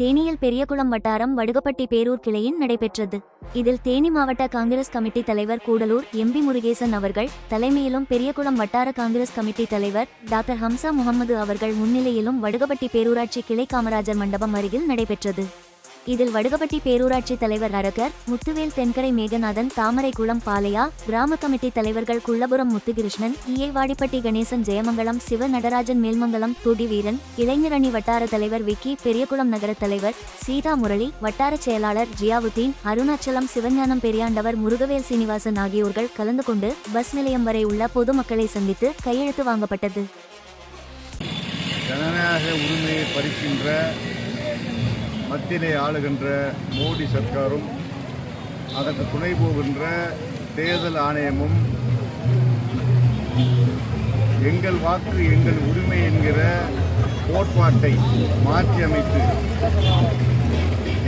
தேனியில் பெரியகுளம் வட்டாரம் வடுகப்பட்டி பேரூர் கிளையின் நடைபெற்றது. இதில் தேனி மாவட்ட காங்கிரஸ் கமிட்டி தலைவர் கூடலூர் எம்பி முருகேசன் அவர்கள் தலைமையிலும் பெரியகுளம் வட்டார காங்கிரஸ் கமிட்டி தலைவர் டாக்டர் ஹம்சா முகமது அவர்கள் முன்னிலையிலும் வடுகப்பட்டி பேரூராட்சி கிளை காமராஜர் மண்டபம் அருகில் நடைபெற்றது. இதில் வடுகப்பட்டி பேரூராட்சி தலைவர் அரகர் முத்துவேல் தென்கரை மேகநாதன் தாமரைக்குளம் பாலையா கிராம கமிட்டி தலைவர்கள் குள்ளபுரம் முத்துகிருஷ்ணன் ஈயை வாடிப்பட்டி கணேசன் ஜெயமங்கலம் சிவ நடராஜன் மேல்மங்கலம் துடி வீரன் இளைஞரணி வட்டார தலைவர் விக்கி பெரியகுளம் நகர தலைவர் சீதா முரளி வட்டார செயலாளர் ஜியாவுத்தீன் அருணாச்சலம் சிவஞானம் பெரியாண்டவர் முருகவேல் சீனிவாசன் ஆகியோர்கள் கலந்து கொண்டு பஸ் நிலையம் வரை உள்ள பொதுமக்களை சந்தித்து கையெழுத்து வாங்கப்பட்டது. ஜனநாயக உரிமையை பறிக்கின்ற மத்தியிலே ஆளுகின்ற மோடி சர்க்காரும் அதற்கு துணை போகின்ற தேர்தல் ஆணையமும் எங்கள் வாக்கு எங்கள் உரிமை என்கிற கோட்பாட்டை மாற்றி அமைத்து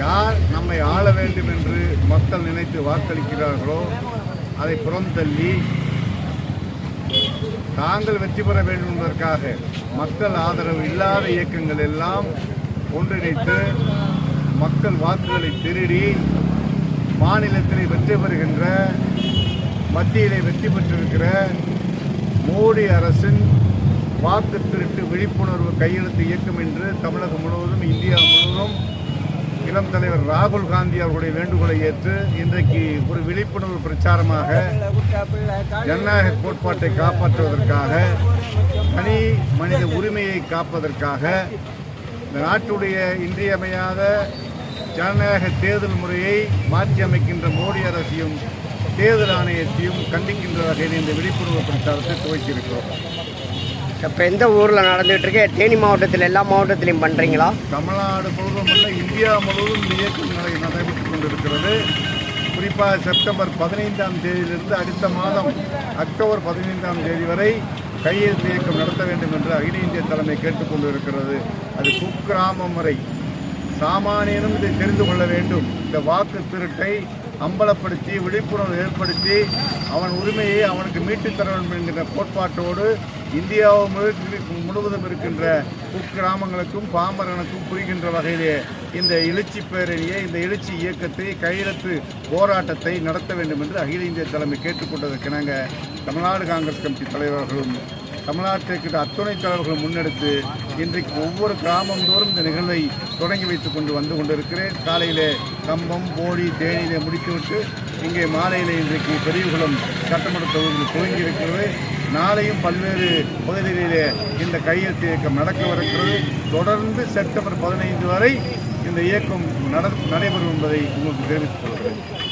யார் நம்மை ஆள வேண்டும் என்று மக்கள் நினைத்து வாக்களிக்கிறார்களோ அதை புறந்தள்ளி தாங்கள் வெற்றி பெற வேண்டும் என்பதற்காக மக்கள் ஆதரவு இல்லாத இயக்கங்கள் எல்லாம் ஒன்றிணைத்து மக்கள் வாக்குகளை திருடி மாநிலத்திலே வெற்றி பெறுகின்ற மத்தியிலே வெற்றி பெற்றிருக்கிற மோடி அரசின் வாக்கு திருட்டு விழிப்புணர்வு கையெழுத்து இயக்கம் என்று தமிழகம் முழுவதும் இந்தியா முழுவதும் இளம் தலைவர் ராகுல் காந்தி அவர்களுடைய வேண்டுகோளை ஏற்று இன்றைக்கு ஒரு விழிப்புணர்வு பிரச்சாரமாக ஜனநாயக கோட்பாட்டை காப்பாற்றுவதற்காக தனி மனித உரிமையை காப்பதற்காக இந்த நாட்டுடைய இன்றியமையாத ஜனநாயக தேர்தல் முறையை மாற்றி அமைக்கின்ற மோடி அரசையும் தேர்தல் ஆணையத்தையும் கண்டிக்கின்ற வகையில் இந்த விழிப்புணர்வு பிரச்சாரத்தை துவக்கியிருக்கிறோம். இப்போ எந்த ஊரில் நடந்துகிட்டு இருக்கு? தேனி மாவட்டத்தில் எல்லா மாவட்டத்திலையும் பண்ணுறீங்களா தமிழ்நாடு முழுவதும் இந்தியா முழுவதும் இந்த இயக்கம் நடை நடைபெற்றுக் கொண்டிருக்கிறது. குறிப்பாக செப்டம்பர் பதினைந்தாம் தேதியிலிருந்து அடுத்த மாதம் அக்டோபர் பதினைந்தாம் தேதி வரை கையெழுத்து இயக்கம் நடத்த வேண்டும் என்று அகில இந்திய தலைமை கேட்டுக்கொண்டிருக்கிறது. அது குக்கிராமம் வரை சாமானியனும் இதை தெரிந்து கொள்ள வேண்டும். இந்த வாக்கு திருட்டை அம்பலப்படுத்தி விழிப்புணர்வு ஏற்படுத்தி அவன் உரிமையை அவனுக்கு மீட்டுத் தர வேண்டும் என்கிற கோட்பாட்டோடு இந்தியாவை முழு- முழுவதும் இருக்கின்ற குக்கிராமங்களுக்கும் பாமரனுக்கும் புரிகின்ற வகையிலே இந்த எழுச்சி பேரணியை இந்த எழுச்சி இயக்கத்தை கையெழுத்து போராட்டத்தை நடத்த வேண்டும் என்று அகில இந்திய தலைமை கேட்டுக்கொண்டதற்கிணங்க தமிழ்நாடு காங்கிரஸ் கமிட்டி தலைவர்களும் தமிழ்நாட்டில் இருக்கிற அத்துணை தலைவர்கள் முன்னெடுத்து இன்றைக்கு ஒவ்வொரு கிராமந்தோறும் இந்த நிகழ்வை தொடங்கி வைத்துக் கொண்டு வந்து கொண்டிருக்கிறேன். காலையிலே கம்பம் போடி தேனியிலே முடித்துவிட்டு இங்கே மாலையிலே இன்றைக்கு பெரியகுளம் சட்டமன்ற தொகுதியில் துவங்கி இருக்கிறது. நாளையும் பல்வேறு பகுதிகளிலே இந்த கையெழுத்து இயக்கம் நடக்கவிருக்கிறது. தொடர்ந்து செப்டம்பர் பதினைந்து வரை இந்த இயக்கம் நட நடைபெறும் என்பதை உங்களுக்கு தெரிவித்துக் கொள்கிறேன்.